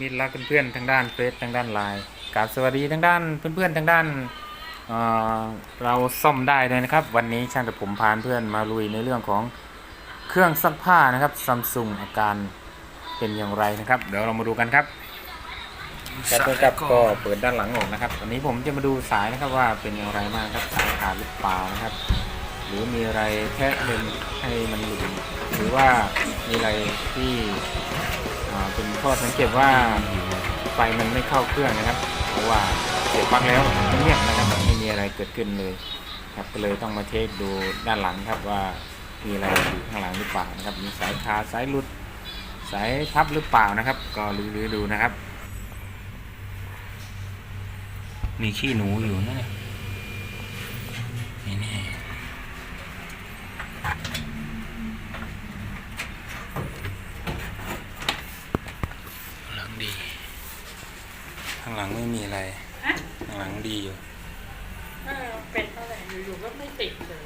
มิตรรักเพื่อนๆทางด้านเฟซทางด้านไลน์กราบสวัสดีทางด้านเพื่อนๆทางด้านเอ่อเราซ่อมได้เลยนะครับ วันนี้ช่างกับผมพาเพื่อนมาลุยในเรื่องของเครื่องซักผ้านะครับซัมซุงอาการเป็นอย่างไรนะครับ เดี๋ยวเรามาดูกันครับครับเพื่อนครับก็เปิดด้านหลังออกนะครับวันนี้ผมจะมาดูสายนะครับว่าเป็นอย่างไรบ้างครับสายขาดหรือเปล่านะครับ หรือมีอะไรแค่เดินให้มันหลุดหรือว่ามีอะไรที่อ่า เป็นข้อสังเกตว่าไฟมันไม่เข้าเครื่องนะครับ เพราะว่าเสียบปลั๊กแล้วมันเงียบนะครับไม่มีอะไรเกิดขึ้นเลยครับก็เลยต้องมาเทสดูด้านหลังครับว่ามีอะไรอยู่ข้างหลังหรือเปล่านะครับ มีสายคาสายหลุดสายทับหรือเปล่านะครับ ก็รื้อดูนะครับ มีขี้หนูอยู่นะเนี่ยนี่แน่ ข้างหลัง ดี ข้างหลังไม่มีอะไร ฮะข้างหลังดีอยู่ เออเป็นเท่าไหร่อยู่ๆก็ไม่ติดเลย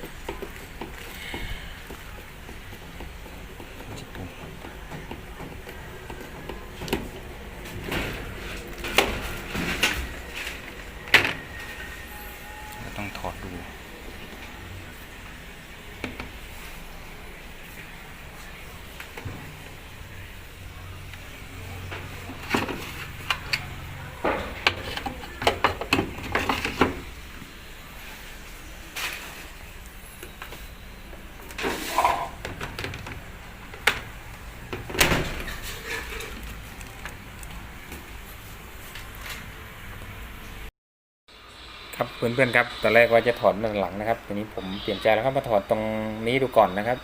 ครับเพื่อนๆครับตอนแรกว่าจะถอดด้านหลังนะครับทีนี้ผมเปลี่ยนใจแล้วครับมาถอดตรงนี้ดูก่อนนะครับ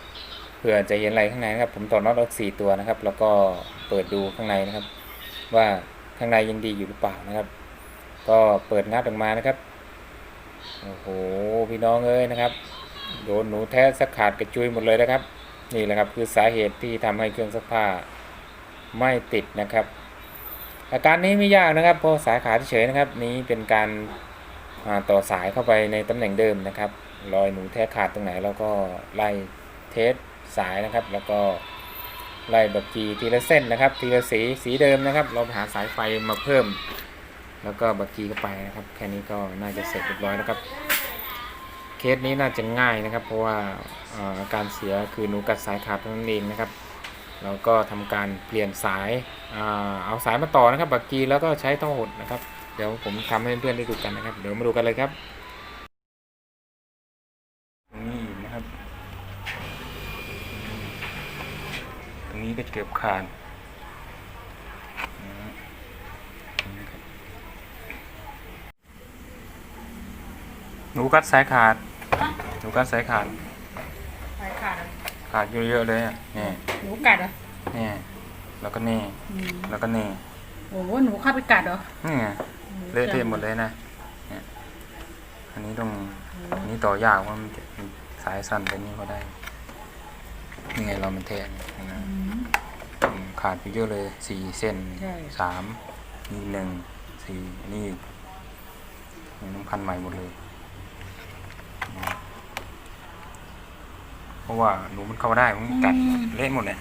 เผื่อจะเห็นอะไรข้างในนะครับผมถอดน็อตออกสี่ตัวนะครับ แล้วก็เปิดดูข้างในนะครับ ว่าข้างในยังดีอยู่หรือเปล่านะครับ ก็เปิดงัดออกมานะครับโอ้โหพี่น้องเอ้ยนะครับ โดนหนูแท้สักขาดกระจุยหมดเลยนะครับ นี่แหละครับคือสาเหตุที่ทำให้เครื่องซักผ้าไม่ติดนะครับ อาการนี้ไม่ยากนะครับเพราะสายขาดเฉยนะครับ นี้เป็นการ ต่อสายเข้าไปในตำแหน่งเดิมนะครับ รอยหนูแท้ขาดตรงไหนเราก็ไล่เทสสายนะครับ แล้วก็ไล่บักกีทีละเส้นนะครับ ทีละสีสีเดิมนะครับ เราหาสายไฟมาเพิ่ม แล้วก็บักกีเข้าไปนะครับ แค่นี้ก็น่าจะเสร็จเรียบร้อยนะครับ เคสนี้น่าจะง่ายนะครับ เพราะว่าอาการเสียคือหนูกัดสายขาดนั้นเองนะครับเราก็ทำการเปลี่ยนสายเอาสายมาต่อนะครับบักกีแล้วก็ใช้ท่อหดนะครับ ดี๋ยวผมทำให้เพื่อนๆได้ดูกันนะครับ เดี๋ยวมาดูกันเลยครับตรงนี้อีกนะครับ ตรงนี้ก็เกือบขาดนะฮะตรงนี้ครับหนูกัดสายขาดฮะหนูกัดสายขาด สายขาดเหรอขาดเยอะๆเลยอะนี่หนูกัดเหรอนี่แล้วก็นี่อืมแล้วก็นี่ โอ้โห หนูเข้าไปกัดเหรอนี่ไง เละเทะหมดเลยนะเนี่ยอันนี้ต้องอันนี้ต่อยากว่ามันจะมันสายสั้นไปนี่ก็ได้นี่ไงเรามันแทนเห็นไหมอืมอืมขาดไปเยอะเลยสี่เส้นใช่สามนี่หนึ่งสี่อันนี่อีกนี่ต้องพันใหม่หมดเลยนะเพราะว่าหนูมันเข้าได้มันกัดเละหมดเลย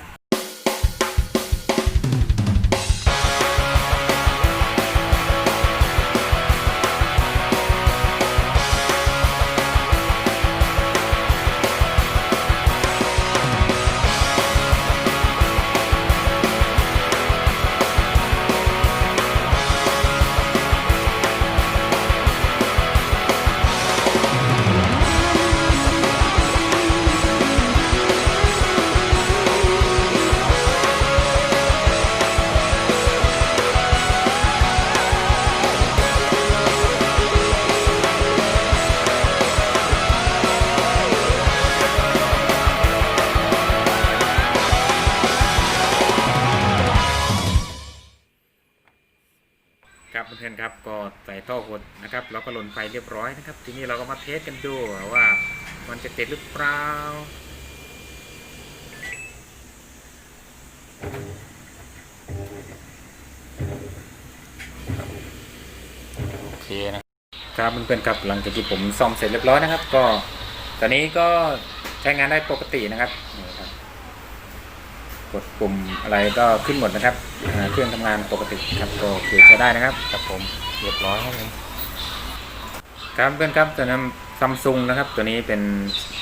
นๆครับก็ใส่ท่อหดนะครับแล้วก็หล่นไฟเรียบร้อยนะครับ ทีนี้เราก็มาเทสกันดูว่ามันจะติดหรือเปล่าโอเคนะครับเพื่อนๆครับหลังจากที่ผมซ่อมเสร็จเรียบร้อยนะครับ ก็ตอนนี้ก็ใช้งานได้ปกตินะครับนี่ครับ กดปุ่มอะไรก็ขึ้นหมดนะครับอ่าเครื่องทำงานปกติครับก็โอเคใช้ได้นะครับครับผมเรียบร้อยครับผมครับเพื่อนครับตัวนั้นซัมซุงนะครับ ตัวนี้เป็น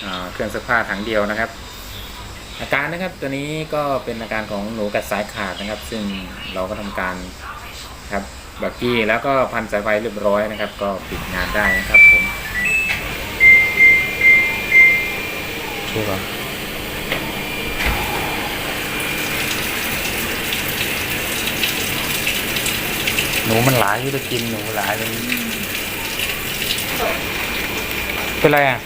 อ่าเครื่องซักผ้าถังเดียวนะครับ อาการนะครับตัวนี้ก็เป็นอาการของหนูกัดสายขาดนะครับ ซึ่งเราก็ทำการครับบักกี้แล้วก็พันสายไฟเรียบร้อยนะครับ ก็ปิดงานได้นะครับผมโอเคป่ะ หนูมันหลายที่จะกินหนูหลายเป็นเป็นไรอะ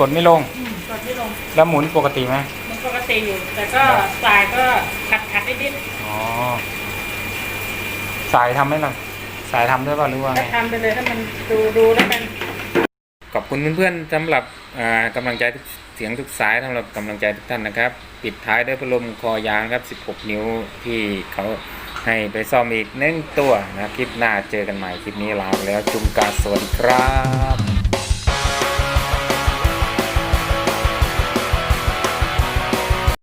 กดไม่ลง อืมตอนที่ลงแล้วหมุนปกติไหมมันปกติอยู่ แต่ก็สายก็ขัดขัดนิดอ๋อ สายทำไหมล่ะ สายทำด้วยป่ะหรือว่าๆไงก็ทำไปเลยถ้ามันดูดูแล้วกัน ขอบคุณเพื่อนๆสำหรับอ่ากำลังใจทุกเสียงทุกสายสำหรับกำลังใจทุกท่านนะครับ ปิดท้ายด้วยพัดลมคอยางครับ 16 นิ้วที่เขา ให้ไปซ่อมอีกหนึ่งตัวนะคลิปหน้าเจอกันใหม่คลิปนี้ลาไปแล้วจุมกาสวัสดีครับ